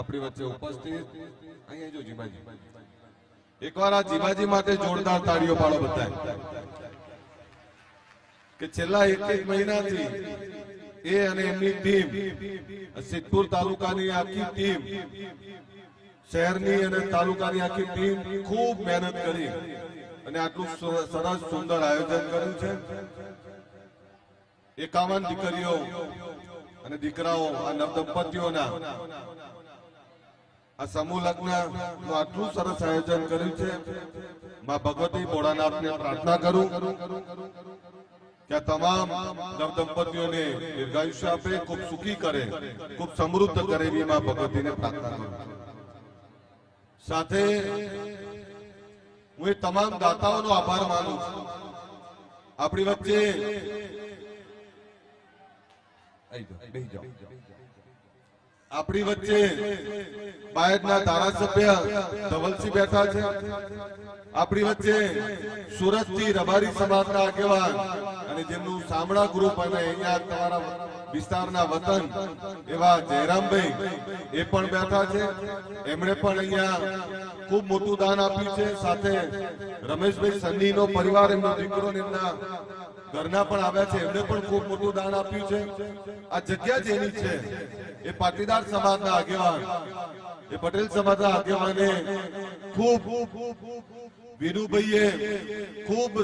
આપણી વચ્ચે ઉપસ્થિત. અહીંયા જો જીમાજી. એકવાર આ જીમાજી માટે જોરદાર તાળીઓ પાડો બધા કે છેલ્લા એક એક મહિનાથી એ અને એમની ટીમ, સિદ્ધપુર તાલુકાની આખી ટીમ, શહેરની અને તાલુકાની આખી ટીમ ખૂબ મહેનત કરી અને આટલું સરસ સુંદર આયોજન કર્યું છે. એકાવન દીકરીઓ અને દીકરાઓ આ નવદંપતિઓના આ સમૂહ લગ્નનું આટલું સરસ આયોજન કર્યું છે. માં ભગવતી ભોળાનાથને પ્રાર્થના કરું કે તમામ નવદંપતિઓને દીર્ઘાયુષ્ય આપે, ખૂબ સુખી કરે, ખૂબ સમૃદ્ધ કરે એવી માં ભગવતીને પ્રાર્થના કરું સાથે હું એ તમામ દાતાઓનો આભાર માનું છું. આપણી વચ્ચે બેહી જાઓ. આપણી વચ્ચે બાયડના ધારાસભ્ય ધવલસિંહ બેઠા છે. આપણી વચ્ચે સુરતથી રબારી સમાજના આગેવાન અને જેમનું સામળા ગ્રુપ અને અહીંયા તમારા વિસ્તારના વતન એવા જયરામભાઈ, એ પણ બેઠા છે. એમણે પણ અહીંયા ખૂબ મોટું દાન આપ્યું છે. સાથે રમેશભાઈ સન્નીનો પરિવાર, એમનો દીકરો એમના ઘરના પણ આવ્યા છે. એમને પણ ખૂબ મોટું દાન આપ્યું છે. આ જગ્યા જેની છે. એ પાટીદાર સમાજના આગેવાન. એ પટેલ સમાજના આગેવાને ખૂબ વિનુભાઈએ ખૂબ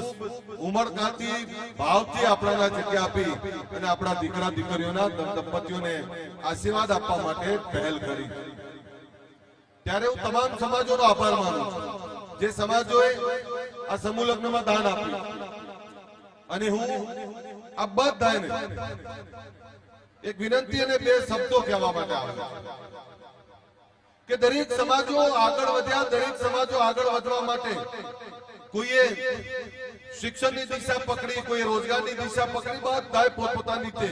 ઉમળકાથી ભાવથી આપણાના જગ્યા આપી અને આપણા દીકરા, દીકરીઓના દંપતીઓને આશીર્વાદ આપવા માટે પહેલ કરી. ત્યારે હું તમામ સમાજોનો આભાર માનું છું. જે સમાજોએ આ સમૂહ લગ્નમાં દાન આપ્યું. અને હું આ બધાને એક વિનંતી અને બે શબ્દો કહેવા માટે આવ્યો કે દરેક સમાજો આગળ વધ્યા, દરેક સમાજો આગળ વધવા માટે કોઈએ શિક્ષણની દિશા પકડી, કોઈ રોજગારની દિશા પકડી, બધાએ પોતપોતાની રીતે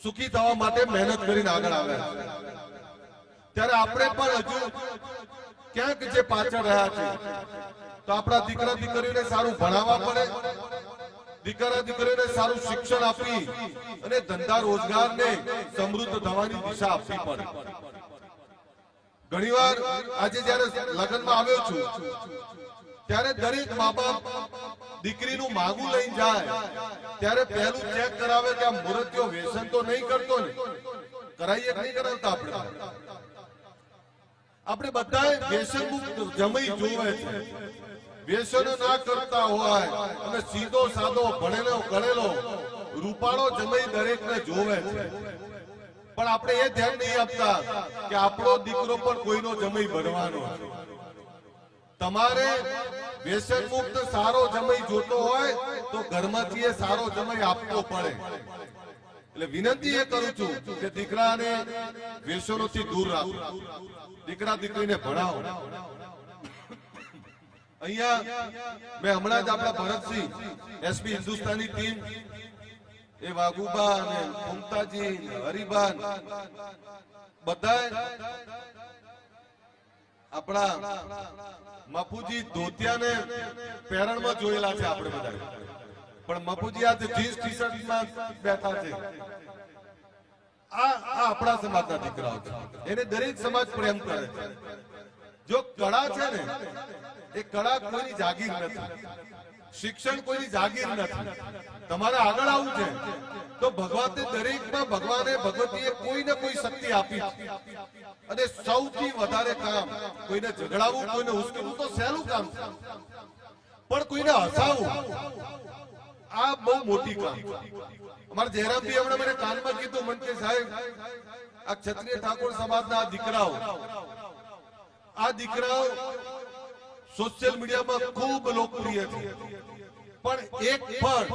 સુખી થવા માટે મહેનત કરીને આગળ આવ્યા ત્યારે આપણે પણ હજુ ક્યાંક જે પાછળ રહ્યા છે તો આપણા દીકરા દીકરીઓને સારું ભણાવવા પડે દીકરા દીકરીને સારું શિક્ષણ આપી અને ધંધા રોજગારને સમૃદ્ધ થવાની દિશા આપવી પડે ઘણીવાર આજે જ્યારે લગ્નમાં આવ્યો છું, ત્યારે દરેક મા બાપ દીકરીનું માગું લઈને જાય, ત્યારે પહેલું ચેક કરાવે કે આ મુરતીઓ વ્યસન તો નહીં કરતો ને? કરાઈએ નહીં કરાવતા આપણે? આપણે બધાએ વ્યસન મુક્ત જમઈ જોવે છે. વ્યસનો ના કરતા હોય અને સીધો સાદો ભણેલો ગણેલો રૂપાળો જમઈ દરેકને જોવે છે. પણ આપણે એ ધ્યાન નહીં આપતા કે આપણો દીકરો પણ કોઈનો જમઈ બનવાનો છે. તમારે વ્યસન મુક્ત સારો જમઈ જોતો હોય તો ઘરમાંથી એ સારો જમઈ આપવો પડે. એટલે વિનંતી એ કરું છું કે દીકરાને વ્યસનોથી દૂર રાખો. દીકરા દીકરીને ભણાવો. અહીંયા મેં હમણાં જ આપણા ભરતસિંહ એસપી હિન્દુસ્તાની ટીમ, એ વાઘુબા અને મમતાજી હરિબાન બધા આપણા મફુજી ધોતિયાને પેરણમાં જોયેલા છે આપણે બધા પણ મપુજી આજે જીન્સ ટી શર્ટમાં બેઠા છે. આ આ આપણા સમાજના દીકરાઓ છે. એને દરેક સમાજ પ્રેમ કરે છે. જો કળા છે ને, એ કળા કોઈની જાગીર નથી. શિક્ષણ કોઈની જાગીર નથી. તમારે આગળ આવવું છે. તો ભગવાને દરેકમાં ભગવાને, ભગવતીએ કોઈ ને કોઈ શક્તિ આપી અને સૌથી વધારે કામ કોઈને ઝઘડાવું કોઈને ઉશ્કેરવું તો સહેલું કામ પણ કોઈને હસાવવું આ બહુ મોટી કામ અમારા જયરામભાઈ હમણાં મને કાનમાં કીધું, મને સાહેબ, આ ક્ષત્રિય ઠાકોર સમાજના આ દીકરાઓ આ દીકરાઓ સોશિયલ મીડિયામાં ખૂબ લોકપ્રિય છે પણ એક પણ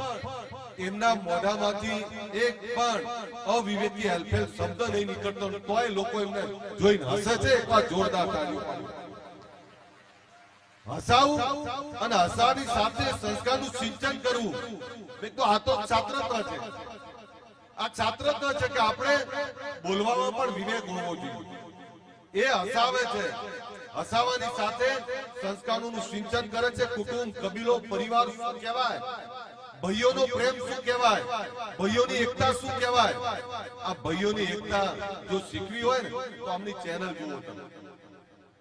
એમના મોઢામાંથી એક પણ અવિવેકી હેલ્પેલ શબ્દ નહીં નીકળતો તોય લોકો એમને જોઈને હસે છે, એકવાર જોરદાર તાળીઓ પાડો. હસાવું અને હસાની સાથે સંસ્કારનું સિંચન કરવું. એક તો આ તો છાત્રત્વ છે. આ છાત્રત્વ છે કે આપણે બોલવામાં પણ વિવેક હોવો જોઈએ. એ હસાવે છે. હસાવાની સાથે સંસ્કારોનું સિંચન કરે છે. કુટુંબ, કબીલો, પરિવાર શું કહેવાય? ભાઈઓનો પ્રેમ શું કહેવાય? ભાઈઓની એકતા શું કહેવાય? આ ભાઈઓની એકતા જો શીખવી હોય ને, તો આમની ચેનલ જુઓ તમે.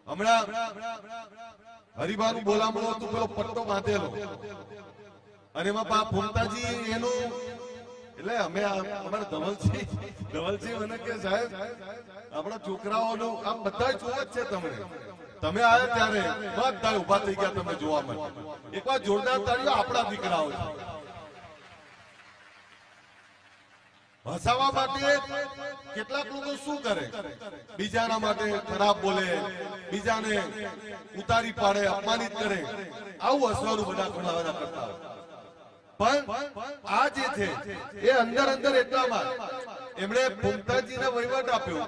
હમણાં હરિભાનું બોલામણું હતું, પેલો પટ્ટો બાંધેલો. અને એમાં બા ફૂમતાજી એનું, એટલે અમે અમારા ધવલસિંહ ધવલજી મને કે, સાહેબ, આપણા છોકરાઓનો આમ બધા જોવે જ છે તમને. તમે આવ્યા ત્યારે બધા ઊભા થઈ ગયા તમે જોવા માટે. એકવાર જોરદાર તાળીઓ આપણા દીકરાઓ છે. હસાવા માટે કેટલાક લોકો શું કરે? બીજાના માટે ખરાબ બોલે, બીજાને ઉતારી પાડે, અપમાનિત કરે. આવું હસવાનું બધા ઘણા બધા કરતા હોય. આ જે છે, એ અંદર અંદર એટલામાં એમણે ભૂમતાજીને વહીવટ આપ્યો.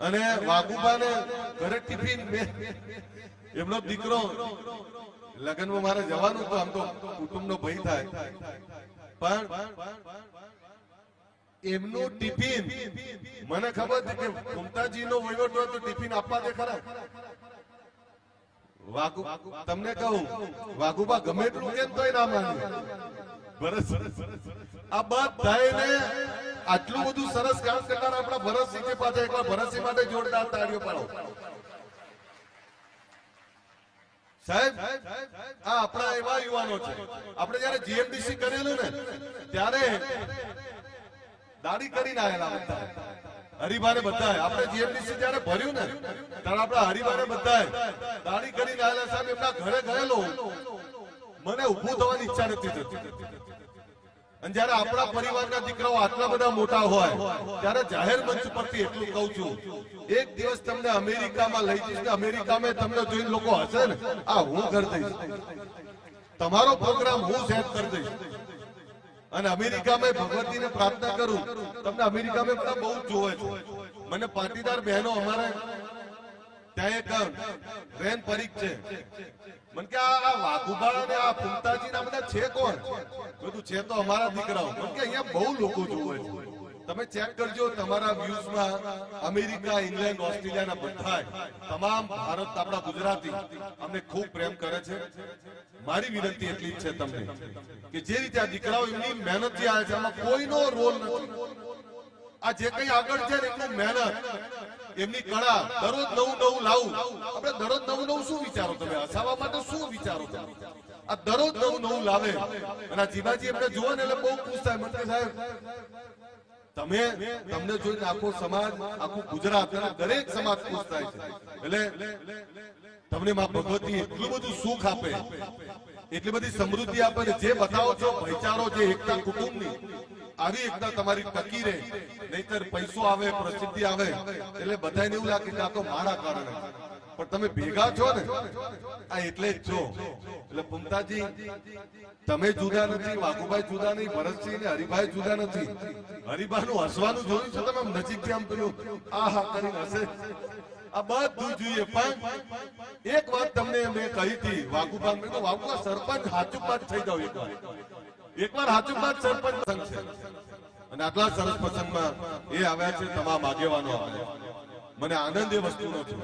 અને વાઘુબાને ઘરે ટિફિન એમનો દીકરો, લગ્નમાં મારે જવાનું તો આમ તો કુટુંબનો ભય થાય. પણ એમનું ટિફિન. મને ખબર છે કે ભૂમતાજીનો વહીવટ હોય તો ટિફિન આપવા દે ખરા. વાઘુ, તમને કહું, વાઘુબા ગમે એટલું કેમ તોય ના માને. બરસ આ બધાને આટલું બધું સરસ કામ કરનાર આપણા ભરતસિંહ પાસે એકવાર ભરતસિંહ માટે જોરદાર તાળીઓ પાડો. સાહેબ, આ આપણા એવા યુવાનો છે. આપણે જયારે જીએમડીસી કરેલું ને, ત્યારે દાઢી કરીને આયેલા બધા હરિભાને બધા આપણે જીએમડીસી જયારે ભર્યું ને, ત્યારે આપણા હરિભાને બધા દાડી કરીને આયેલા સાહેબ, એમના ઘરે ગયેલો મને ઊભું થવાની ઈચ્છા નથી થતી. અને જયારે આપણા પરિવારના દીકરાઓ આટલા બધા મોટા હોય, ત્યારે જાહેર મંચ પરથી એટલું કહું છું, એક દિવસ તમને અમેરિકામાં લઈ જઈશ ને અમેરિકામાં તમને જોઈને લોકો હશે ને, આ હું કરી દઈશ. તમારો પ્રોગ્રામ હું સેટ કરી દઈશ. અને અમેરિકામાં ભગવતીને પ્રાર્થના કરું, તમને અમેરિકામાં બધા બહુ જોવે છે. મને પાટીદાર બહેનો અમારે ત્યાં એક બેન પરીખ છે. મને કે આ આ વાઘુબા અને આ ફૂમતાજી ના બધા છે કોણ? બધું છે તો અમારા દીકરાઓ. કે અહીંયા બહુ લોકો જોવે છે. તમે ચેક કરજો તમારા વ્યૂઝમાં અમેરિકા, ઇંગ્લેન્ડ, ઓસ્ટ્રેલિયાના બધા તમામ ભારત, આપણા ગુજરાતી અમને ખૂબ પ્રેમ કરે છે. મારી વિનંતી એટલી જ છે તમને કે જે રીતે આ દીકરાઓ એમની મહેનતથી આવે છે, એમાં કોઈનો રોલ નથી. આ જે કઈ આગળ છે એટલું મહેનત, એમની કળા દરરોજ નવું નવું લાવું. આપણે દરરોજ નવું નવું શું વિચારો તમે? હસાવા માટે શું વિચારો તમે? આ દરરોજ નવું નવું લાવે. અને જીવાજી એમને જુઓ ને એટલે બહુ ખુશ થાય. મને સાહેબ તમે તમને જોઈને આખો સમાજ, આખું ગુજરાત દરેક સમાજ ખુશ થાય છે. એટલે તમને માં ભગવતી એટલું બધું સુખ આપે, એટલી બધી સમૃદ્ધિ આપે જે બતાવો છો, ભાઈચારો જે એકતા કુટુંબની, આવી એકતા તમારી ટકી રહે. નહીતર પૈસો આવે, પ્રસિદ્ધિ આવે, એટલે બધાને એવું લાગે કે આ તો મારા કારણે પણ તમે ભેગા છો ને? આ એટલે જ છો. એટલે પુમતાજી તમે જુદા નથી વાઘુભાઈ જુદા નહીં ભરતસિંહ ને હરિભાઈ જુદા નથી. હરિભાઈ નું હસવાનું જોયું છે તમે નજીકથી આમ પેલું આ હા કરીને હસે. આ બધું જોઈએ. પણ એક વાત તમને મેં કહી હતી વાઘુભા મેં કહ્યું, વાઘુબા સરપંચ હાચુબાજ થઈ જાવ એકવાર એકવાર હાચુબાજ સરપંચ છે અને આટલા સરસ પ્રસંગમાં એ આવ્યા છે તમામ આગેવાનો. આવ્યા મને આનંદ એ વસ્તુનો છે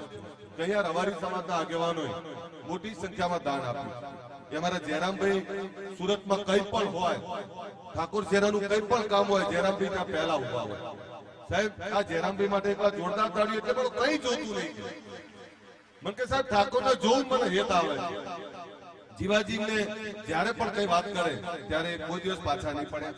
કે અહીંયા રવારી સમાજના આગેવાનોએ મોટી સંખ્યામાં દાન આપ્યું. એ અમારા જયરામભાઈ સુરતમાં કઈ પણ હોય, ઠાકોર શેરાનું કઈ પણ કામ હોય, જયરામભાઈ ત્યાં પહેલા ઊભા હોય. સાહેબ, આ જયરામભાઈ માટે એકવાર જોરદાર તાળી એટલે પણ કઈ જોતું નહીં. મને કે સાહેબ, ઠાકોર ને જોવું મને હેત આવે. જીવાજીને જ્યારે પણ કઈ વાત કરે, ત્યારે કોઈ દિવસ પાછા નહીં પડે.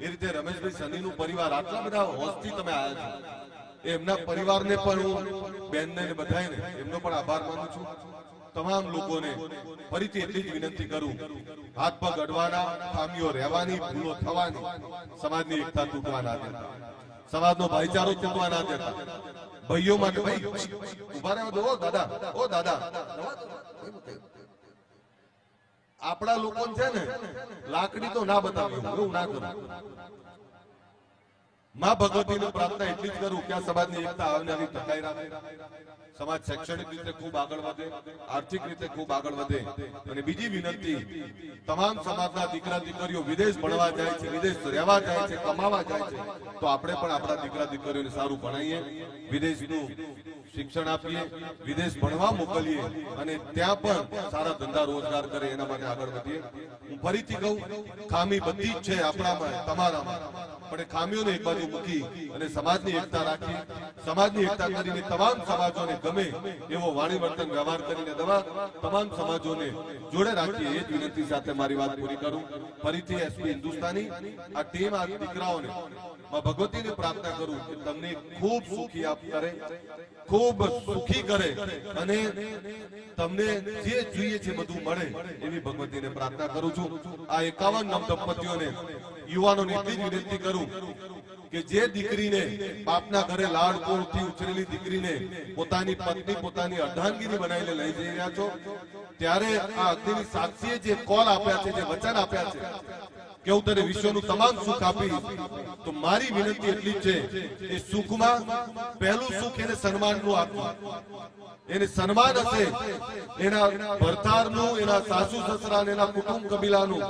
એ રીતે રમેશભાઈ સનીનું પરિવાર આટલા બધા હોશથી તમે આવ્યા છો. એમના પરિવારને પણ હું, બેનને બધાને એમનો પણ આભાર માનું છું. તમામ લોકોને ફરીથી એટલી જ વિનંતી કરું, હાથ પગ અડવાના, ખામીઓ રહેવાની, ભૂલો થવાની, સમાજની એકતા તૂટવા ના દેતા. સમાજનો ભાઈચારો તૂટવા ના દેતા. ભાઈઓ માટે ભાઈ, ઊભા રહ્યો ઓ દાદા ઓ દાદા. આપણા લોકો છે ને, લાકડી તો ના બતાવ્યું એવું ના કરું. માં ભગવતીને પ્રાર્થના એટલી જ કરું કે આ સમાજની એકતા આવનારી ટકાઈ રાખે. સમાજ શૈક્ષણિક રીતે ખૂબ આગળ વધે, આર્થિક રીતે ખૂબ આગળ વધે. અને બીજી વિનંતી, તમામ સમાજના દીકરા, દીકરીઓ વિદેશ ભણવા જાય છે, વિદેશ રહેવા જાય છે, કમાવા જાય છે, તો આપણે પણ આપણા દીકરા, દીકરીઓને સારું ભણાવીએ. વિદેશનું શિક્ષણ આપીએ, વિદેશ ભણવા મોકલીએ અને ત્યાં પણ સારા ધંધા રોજગાર કરે એના માટે આગળ વધીએ. હું ફરીથી કહું, ખામી બધી જ છે આપણામાં, તમારામાં. પણ ખામીઓને એક બાજુ મૂકી અને સમાજની એકતા રાખી સમાજની એકતા કરીને તમામ સમાજોને ગમે એવો વાણી વર્તન વ્યવહાર કરીને દવા તમામ સમાજોને જોડે રાખીએ, એ જ વિનંતી સાથે મારી વાત પૂરી કરું. ફરીથી એસપી હિન્દુસ્તાની, આ ટીમ આ દીકરાઓને ભગવતીને પ્રાર્થના કરું કે તમને ખૂબ સુખી આપ કરે, ખૂબ સુખી કરે અને તમને જે જોઈએ છે બધું મળે એવી ભગવતીને પ્રાર્થના કરું છું. આ એકાવન નવ દંપતીઓને, યુવાનોને એટલી જ વિનંતી કરું કે જે દીકરીને બાપના ઘરે લાડકોળથી ઉછરેલી દીકરીને પોતાની પત્ની પોતાની અર્ધાંગીની બનાવીને લઈ જઈ રહ્યા છો, ત્યારે આ અગ્નિની સાક્ષીએ જે કોલ આપ્યા છે, જે વચન આપ્યા છે કે હું તને વિશ્વનું તમામ સુખ આપી તો મારી વિનંતી એટલી છે એ સુખમાં પહેલું સુખ એને સન્માનનું આપવું. એને સન્માન હશે એના ભરતારનું, એના સાસુ સસરા એના કુટુંબ કબીલાનું.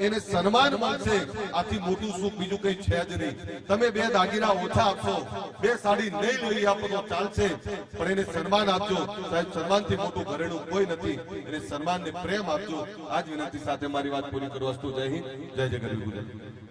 એને સન્માન મળશે. આથી મોટું સુખ બીજું કઈ છે જ નહીં. તમે બે દાગીના ઓછા આપશો. બે સાડી નહીં લઈ આપો તો ચાલશે. પણ એને સન્માન આપજો. સાહેબ, સન્માનથી મોટું ઘરેણું કોઈ નથી. એને સન્માન ને પ્રેમ આપજો. આજ વિનંતી સાથે મારી વાત પૂરી કરું. અસ્તુ જય હિન્દ. જય જય ગરવી ગુજરાત